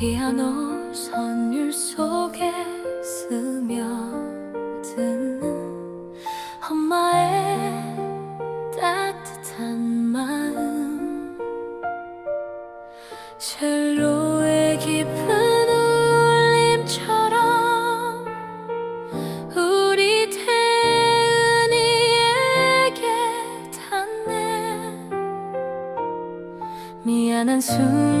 노 선 율 속에 스며드는 엄마의 따뜻한 마음. 첼로의 깊은 울림처럼 우리 태은이에게 닿네. 미안한 순간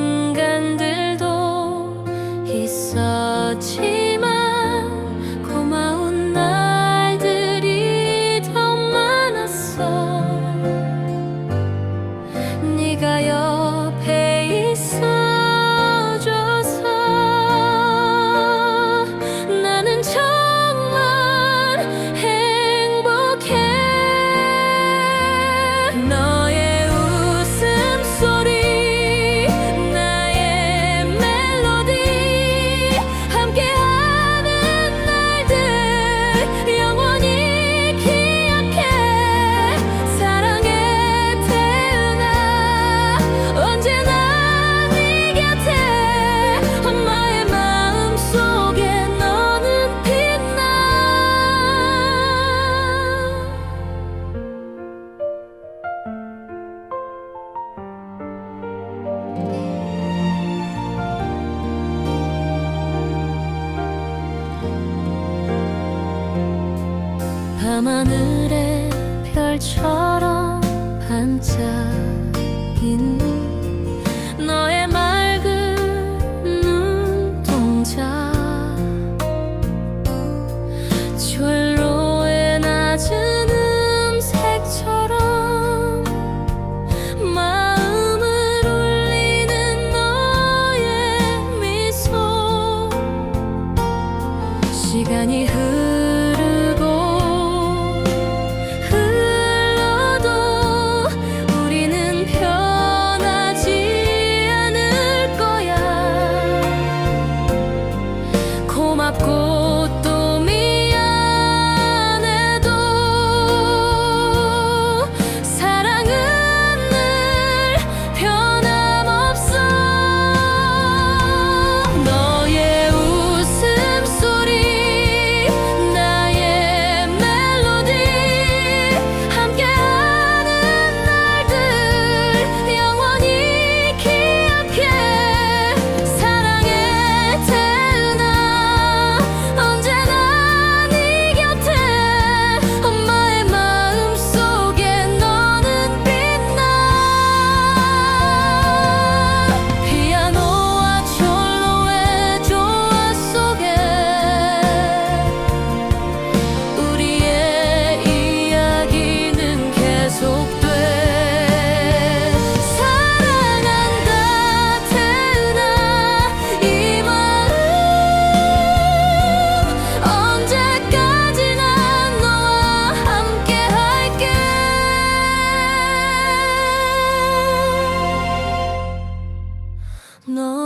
밤하늘의 별처럼 반짝이는 너의 맑은 눈동자. 졸로의 낮은 음색처럼 마음을 울리는 너의 미소. 시간이 흐르 No.